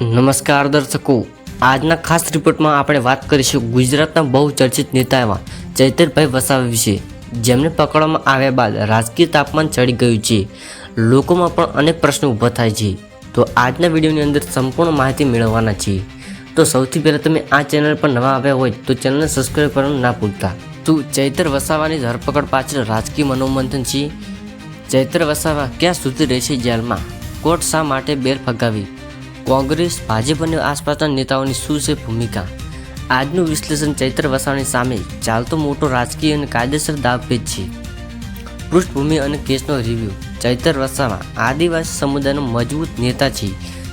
નમસ્કાર દર્શકો. આજના ખાસ રિપોર્ટમાં આપણે વાત કરીશું ગુજરાતના બહુ ચર્ચિત નેતા એવા ચૈતરભાઈ વસાવા વિશે. જેમને પકડવામાં આવ્યા બાદ રાજકીય તાપમાન ચડી ગયું છે. લોકોમાં પણ અનેક પ્રશ્નો ઊભા થાય છે. તો આજના વિડીયોની અંદર સંપૂર્ણ માહિતી મેળવવાના છે. તો સૌથી પહેલાં તમે આ ચેનલ પર નવા આવ્યા હોય તો ચેનલને સબસ્ક્રાઈબ કરવાનું ના ભૂલતા. તું ચૈતર વસાવાની ધરપકડ પાછળ રાજકીય મનોમંથન છે. ચૈત્ર વસાવા ક્યાં સુધી રહેશે જેલમાં? કોર્ટ શા માટે બેર ફગાવી? કોંગ્રેસ, ભાજપ અને આસપાસના નેતાઓની શું છે ભૂમિકા? આજનું વિશ્લેષણ ચૈત્ર વસાવાની સામે ચાલતો મોટો રાજકીય અને કાયદેસર દાવપેચ છે. પૃષ્ઠભૂમિ અને કેસનો રિવ્યૂ ચૈતર વસાવા આદિવાસી સમુદાયનો મજબૂત નેતા છે.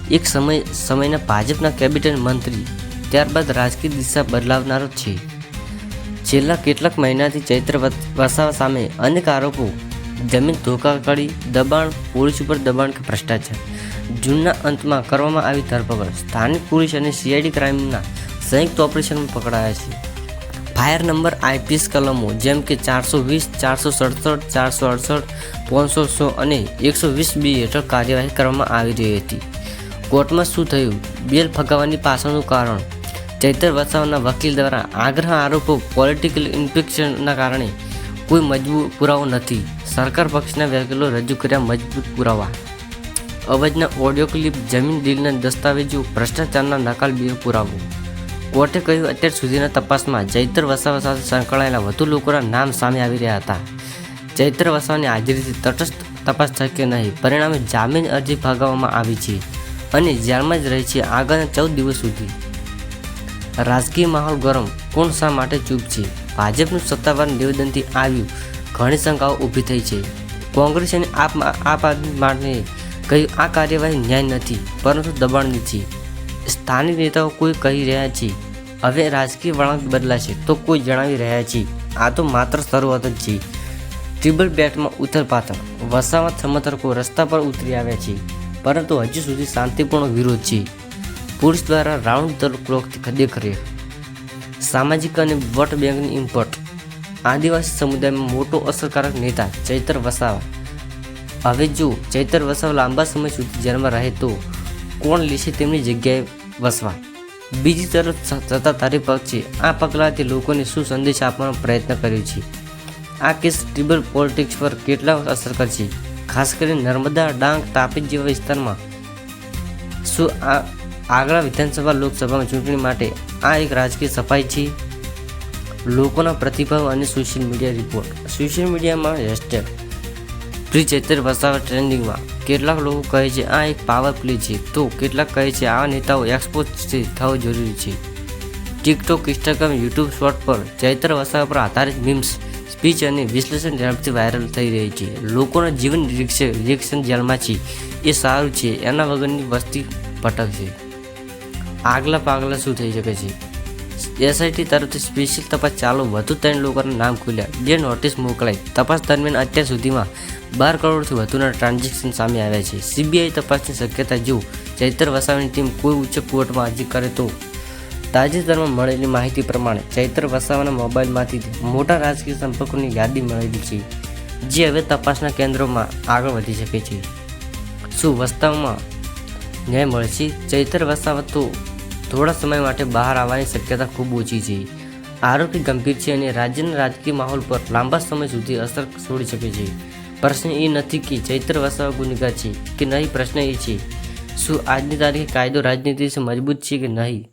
એક સમય, સમયના ભાજપના કેબિનેટ મંત્રી, ત્યારબાદ રાજકીય દિશા બદલાવનારો છે. છેલ્લા કેટલાક મહિનાથી ચૈત્ર વસ- વસાવા સામે અનેક આરોપો, જમીન ધોકાકડી દબાણ, પોલીસ ઉપર દબાણ કે ભ્રષ્ટાચાર. જૂનના અંતમાં કરવામાં આવી ધરપકડ. સ્થાનિક પોલીસ અને સીઆઈડી ક્રાઇમના સંયુક્ત ઓપરેશનમાં પકડાયા છે. ફાયર નંબર આઈપીએસ કલમો જેમ કે ચારસો વીસ, ચારસો સડસઠ, ચારસો અડસઠ, પાંચસો સો અને એકસો વીસ બી હેઠળ કાર્યવાહી કરવામાં આવી રહી હતી. કોર્ટમાં શું થયું? બેલ ફગાવવાની પાછળનું કારણ? ચૈતર વસાવાના વકીલ દ્વારા આગ્રહ આરોપો પોલિટિકલ ઇન્ફેક્શનના કારણે કોઈ મજબૂત પુરાવો નથી. સરકાર પક્ષના વકીલો રજૂ કર્યા મજબૂત પુરાવા. અવાજના ઓડિયો ક્લિપ જમીન ડીલના દસ્તાવેજો ભ્રષ્ટાચારના નકાલબીર પુરાવો. કોર્ટે કહ્યું, અત્યાર સુધીના તપાસમાં ચૈત્ર વસાવા સાથે સંકળાયેલા વધુ લોકોના નામ સામે આવી રહ્યા હતા. ચૈત્ર વસાવાની હાજરીથી તટસ્થ તપાસ શક્ય નહીં, પરિણામે જામીન અરજી ફગાવવામાં આવી છે અને જેલમાં જ રહી છે આગળના ચૌદ દિવસ સુધી. રાજકીય માહોલ ગરમ, કોણ શા માટે ચૂપ છે? ભાજપનું સત્તાવાર નિવેદનથી આવ્યું, ઘણી શંકાઓ ઊભી થઈ છે. કોંગ્રેસ અને આપ આપ આદમી માટે કહ્યું આ કાર્યવાહી ન્યાય નથી, પરંતુ દબાણની છે. સ્થાનિક નેતાઓ કોઈ કહી રહ્યા છે, હવે રાજકીય વળાંક બદલાશે, તો કોઈ જણાવી રહ્યા છે, આ તો માત્ર શરૂઆત જ છે. ટ્રિબલ બેટમાં ઉથલપાથલ વસાવા સમર્થકો રસ્તા પર ઉતરી આવ્યા છે, પરંતુ હજુ સુધી શાંતિપૂર્ણ વિરોધ છે. પોલીસ દ્વારા રાઉન્ડ ધ ક્લોકથી ખદેખરે સામાજિક અને વોટ બેંકની ઇમ્પોર્ટ. આદિવાસી સમુદાયમાં મોટો અસરકારક નેતા ચૈતર વસાવા હવે જો ચૈતર વસાવા લાંબા સમય સુધી જેલમાં રહે તો કોણ લેશે તેમની જગ્યાએ વસવા? બીજી તરફ સત્તાધારી પક્ષ છે. આ પગલાંથી લોકોને શું સંદેશ આપવાનો પ્રયત્ન કર્યો છે? આ કેસ ટ્રિબલ પોલિટિક્સ પર કેટલા અસર કરશે? ખાસ કરીને નર્મદા ડાંગ તાપી જેવા વિસ્તારમાં શું આ આગળ વિધાનસભા લોકસભામાં ચૂંટણી માટે આ એક રાજકીય સફાઈ છે? લોકોના પ્રતિભાવ અને સોશિયલ મીડિયા રિપોર્ટ. સોશિયલ મીડિયામાં હેશટેગ પ્રી ચૈતર વસાવા ટ્રેન્ડિંગમાં કેટલાક લોકો કહે છે, આ એક પાવર પ્લે છે. તો કેટલાક કહે છે, આ નેતાઓ એક્સપોઝ થવો જરૂરી છે. ટિકટોક ઇન્સ્ટાગ્રામ યુટ્યુબ શોર્ટ પર ચૈત્ર વસાવા પર આધારિત મીમ્સ સ્પીચ અને વિશ્લેષણ ઝડપથી વાયરલ થઈ રહી છે. લોકોના જીવન રિએક્શન જેલમાં છે. એ સારું છે, એના વગરની વસ્તી ભટકશે. આગલા પાગલા શું થઈ શકે છે? એસઆઈટી તરફથી સ્પેશિયલ તપાસ ચાલુ. વધુ ત્રણ લોકોના નામ ખુલ્યા. બે નોટિસ મોકલાઈ. તપાસ દરમિયાન અત્યાર સુધીમાં બાર કરોડથી વધુના ટ્રાન્ઝેક્શન સામે આવ્યા છે. સીબીઆઈ તપાસની શક્યતા જો ચૈતર વસાવાની ટીમ કોઈ ઉચ્ચ કોર્ટમાં અરજી કરે તો? તાજેતરમાં મળેલી માહિતી પ્રમાણે ચૈતર વસાવાના મોબાઈલમાંથી મોટા રાજકીય સંપર્કોની યાદી મળેલી છે, જે હવે તપાસના કેન્દ્રોમાં આગળ વધી શકે છે. શું વસ્તાવમાં ન્યાય મળશે ચૈતર વસાવા તો થોડા સમય માટે બહાર આવવાની શક્યતા ખૂબ ઓછી છે. આરોપી ગંભીર છે અને રાજ્યના રાજકીય માહોલ પર લાંબા સમય સુધી અસર છોડી શકે છે. પ્રશ્ન એ નથી કે ચૈત્ર વસાવા ગુનેગાર છે કે નહીં, પ્રશ્ન એ છે, શું આજની તારીખે કાયદો રાજનીતિ મજબૂત છે કે નહીં?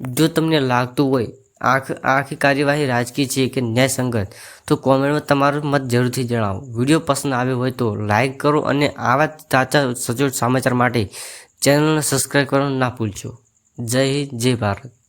જો તમને લાગતું હોય આખ, આખી કાર્યવાહી રાજકીય છે કે ન્યાય સંગત તો કોમેન્ટમાં તમારો મત જરૂરથી જણાવો. વીડિયો પસંદ આવ્યો હોય તો લાઇક કરો અને આવા તાજા સચોટ સમાચાર માટે ચેનલને સબસ્ક્રાઈબ કરવાનું ના ભૂલશો. જય હિન્દ જય ભારત.